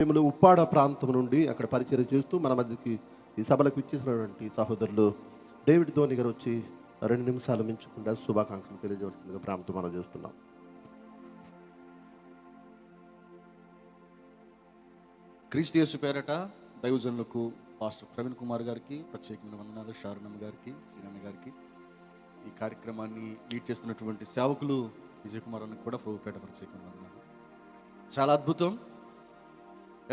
సమయంలో ఉప్పాడ ప్రాంతం నుండి అక్కడ పరిచయం చేస్తూ మన మధ్యకి ఈ సభలకు ఇచ్చేసినటువంటి సహోదరులు డేవిడ్ ధోని గారు వచ్చి రెండు నిమిషాలు మించకుండా శుభాకాంక్షలు తెలియజేస్తుందిగా ప్రాంతం మనం చేస్తున్నాం. క్రీస్తు యేసు పేరట దైవజనులకు పాస్టర్ ప్రవీణ్ కుమార్ గారికి ప్రత్యేకమైన వందనాలు షారుణమ్మ గారికి శ్రీరామ గారికి. ఈ కార్యక్రమాన్ని లీడ్ చేస్తున్నటువంటి సేవకులు విజయ్ కుమార్ అన్న కూడా ప్రభుపేట ప్రత్యేకమైన వందనాలు. చాలా అద్భుతం.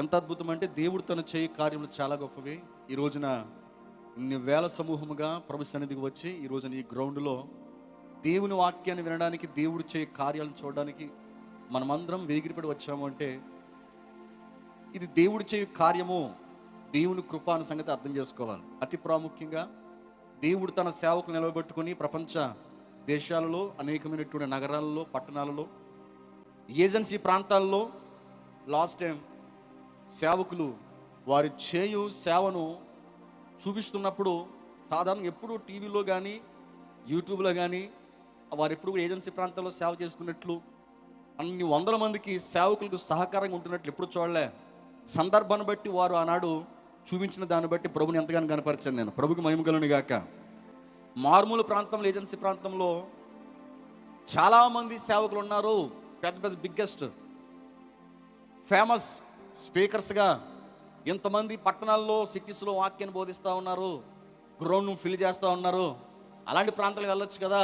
ఎంత అద్భుతం అంటే దేవుడు తన చేయి కార్యములు చాలా గొప్పవి. ఈ రోజున ఇన్ని వేల సమూహముగా ప్రభు సన్నిధికి వచ్చి ఈ రోజున ఈ గ్రౌండ్లో దేవుని వాక్యాన్ని వినడానికి దేవుడు చేయి కార్యాలను చూడడానికి మనమందరం వేగిరిపడి వచ్చాము అంటే ఇది దేవుడు చేయు కార్యము దేవుని కృప అనే సంగతి అర్థం చేసుకోవాలి. అతి ప్రాముఖ్యంగా దేవుడు తన సేవకు నిలబెట్టుకుని ప్రపంచ దేశాలలో అనేకమైనటువంటి నగరాలలో పట్టణాలలో ఏజెన్సీ ప్రాంతాల్లో లాస్ట్ టైం సేవకులు వారి చేయు సేవను చూపిస్తున్నప్పుడు సాధారణ ఎప్పుడు టీవీలో కానీ యూట్యూబ్లో కానీ వారు ఎప్పుడు ఏజెన్సీ ప్రాంతాల్లో సేవ చేస్తున్నట్లు అన్ని వందల మందికి సేవకులకు సహకారంగా ఉంటున్నట్లు ఎప్పుడు చూడలే. సందర్భాన్ని బట్టి వారు ఆనాడు చూపించిన దాన్ని బట్టి ప్రభుని ఎంతగానో కనపరిచాను నేను. ప్రభుకి మహిమగలను గాక. మారుమూల ప్రాంతంలో ఏజెన్సీ ప్రాంతంలో చాలామంది సేవకులు ఉన్నారు. పెద్ద పెద్ద బిగ్గెస్ట్ ఫేమస్ స్పీకర్స్గా ఇంతమంది పట్టణాల్లో సిటీస్లో వాక్యాన్ని బోధిస్తూ ఉన్నారు గ్రౌండ్ను ఫిల్ చేస్తూ ఉన్నారు. అలాంటి ప్రాంతాలకు వెళ్ళొచ్చు కదా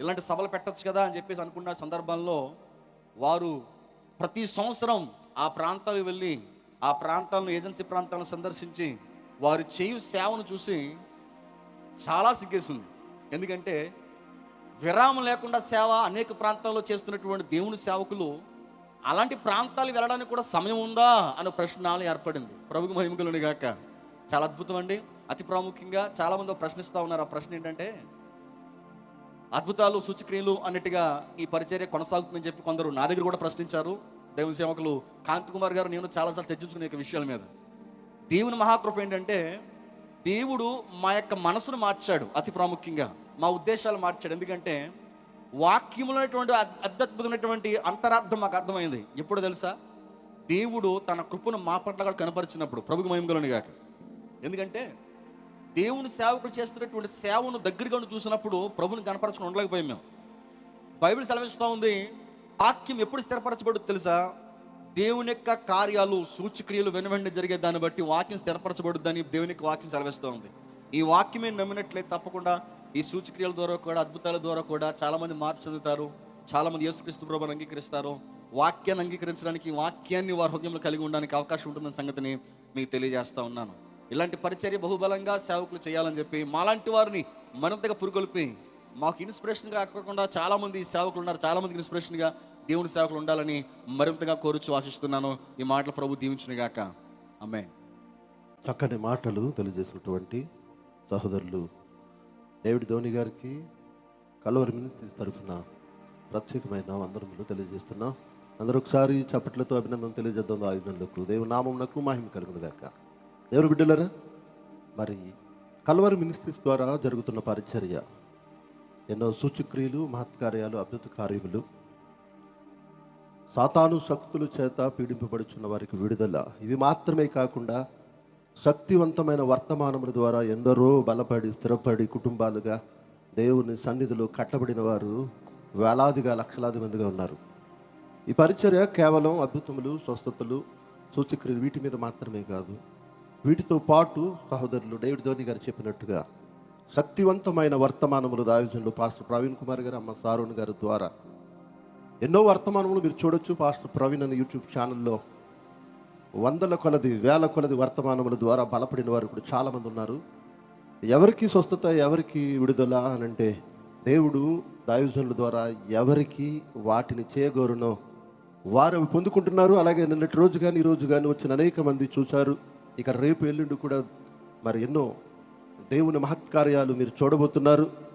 ఇలాంటి సభలు పెట్టొచ్చు కదా అని చెప్పేసి అనుకున్న సందర్భంలో వారు ప్రతి సంవత్సరం ఆ ప్రాంతాలకు వెళ్ళి ఆ ప్రాంతాలను ఏజెన్సీ ప్రాంతాలను సందర్శించి వారు చేయు సేవను చూసి చాలా సిగ్గేసింది. ఎందుకంటే విరామం లేకుండా సేవ అనేక ప్రాంతాల్లో చేస్తున్నటువంటి దేవుని సేవకులు అలాంటి ప్రాంతాలు వెళ్ళడానికి కూడా సమయం ఉందా అనే ప్రశ్న ఏర్పడింది. ప్రభుకు మహిమకులని గాక. చాలా అద్భుతం అండి అతి ప్రాముఖ్యంగా చాలామంది ప్రశ్నిస్తూ ఉన్నారు. ఆ ప్రశ్న ఏంటంటే అద్భుతాలు సూచక్రియలు అన్నట్టుగా ఈ పరిచర్య కొనసాగుతుందని చెప్పి కొందరు నా దగ్గర కూడా ప్రశ్నించారు. దేవుని సేవకులు కాంతి కుమార్ గారు నేను చాలాసార్లు చర్చించుకునే ఈ విషయాల మీద. దేవుని మహాకృప ఏంటంటే దేవుడు మా యొక్క మనసును మార్చాడు అతి ప్రాముఖ్యంగా. మా ఉద్దేశాలు మార్చాడు. ఎందుకంటే వాక్యములైనటువంటి అత్యద్భుతమైనటువంటి అంతరార్థం మాకు అర్థమైంది. ఎప్పుడు తెలుసా? దేవుడు తన కృపను మా పట్ల కూడా కనపరిచినప్పుడు ప్రభుకు మహిమగలని గాక. ఎందుకంటే దేవుని సేవకుడు చేస్తున్నటువంటి సేవను దగ్గరగా చూసినప్పుడు ప్రభుని కనపరచుకుని ఉండలేకపోయాం మేము. బైబిల్ సెలవిస్తూ ఉంది వాక్యం ఎప్పుడు స్థిరపరచబడు తెలుసా? దేవుని యొక్క కార్యాలు సూచక్రియలు వెనువెండి జరిగే దాన్ని బట్టి వాక్యం స్థిరపరచబడుద్దని దేవుని యొక్క వాక్యం సెలవిస్తూ ఉంది. ఈ వాక్యమే నమ్మినట్లయితే తప్పకుండా ఈ సూచక్రియల ద్వారా కూడా అద్భుతాల ద్వారా కూడా చాలామంది మార్పు చెందుతారు. చాలామంది యేసుక్రీస్తు ప్రభుని అంగీకరిస్తారు. వాక్యాన్ని అంగీకరించడానికి వాక్యాన్ని వారి హృదయంలో కలిగి ఉండడానికి అవకాశం ఉంటుందన్న సంగతిని మీకు తెలియజేస్తా ఉన్నాను. ఇలాంటి పరిచర్య బహుబలంగా సేవకులు చేయాలని చెప్పి మాలాంటి వారిని మరింతగా పురుగొల్పి మాకు ఇన్స్పిరేషన్గా కాకుండా చాలామంది సేవకులు ఉన్నారు. చాలామందికి ఇన్స్పిరేషన్గా దేవుని సేవకులు ఉండాలని మరింతగా కోరుచు ఆశిస్తున్నాను. ఈ మాటలు ప్రభు దీవించిన గాక. అమ్మే చక్కని మాటలు తెలియజేసినటువంటి సహోదరులు డేవిడ్ ధోని గారికి కలవరి మినిస్ట్రీస్ తరఫున ప్రత్యేకమైన వందనములు తెలియజేస్తున్నా. అందరూ ఒకసారి చప్పట్లతో అభినందన తెలియజేద్దాం ఆయుధంలోకి. దేవుని నామమునకు మహిమ కలుగును గాక దేవుని బిడ్డలరా మరి కలవరి మినిస్ట్రీస్ ద్వారా జరుగుతున్న పరిచర్య ఎన్నో సూచక్రియలు మహత్కార్యాలు అద్భుత కార్యములు సాతాను శక్తుల చేత పీడింపబడుచున్న వారికి విడుదల ఇవి మాత్రమే కాకుండా శక్తివంతమైన వర్తమానముల ద్వారా ఎందరో బలపడి స్థిరపడి కుటుంబాలుగా దేవుని సన్నిధిలో కట్టబడిన వారు వేలాదిగా లక్షలాది మందిగా ఉన్నారు. ఈ పరిచర్య కేవలం అద్భుతములు స్వస్థతలు సూచక్రియలు వీటి మీద మాత్రమే కాదు. వీటితో పాటు సహోదరులు డేవిడ్ ధోని గారు చెప్పినట్టుగా శక్తివంతమైన వర్తమానములు దావిజన్లు పాస్టర్ ప్రవీణ్ కుమార్ గారు అమ్మ సారోణ్ గారి ద్వారా. ఎన్నో వర్తమానములు మీరు చూడొచ్చు. పాస్టర్ ప్రవీణ్ అనే యూట్యూబ్ ఛానల్లో వందల కొలది వేల కొలది వర్తమానముల ద్వారా బలపడిన వారు కూడా చాలామంది ఉన్నారు. ఎవరికి స్వస్థత ఎవరికి విడుదల అని అంటే దేవుడు దాయుజనుల ద్వారా ఎవరికి వాటిని చేయగోరునో వారు అవి పొందుకుంటున్నారు. అలాగే నిన్నటి రోజు కానీ ఈ రోజు కానీ వచ్చిన అనేక మంది చూశారు. ఇక రేపు ఎల్లుండి కూడా మరి ఎన్నో దేవుని మహత్కార్యాలు మీరు చూడబోతున్నారు.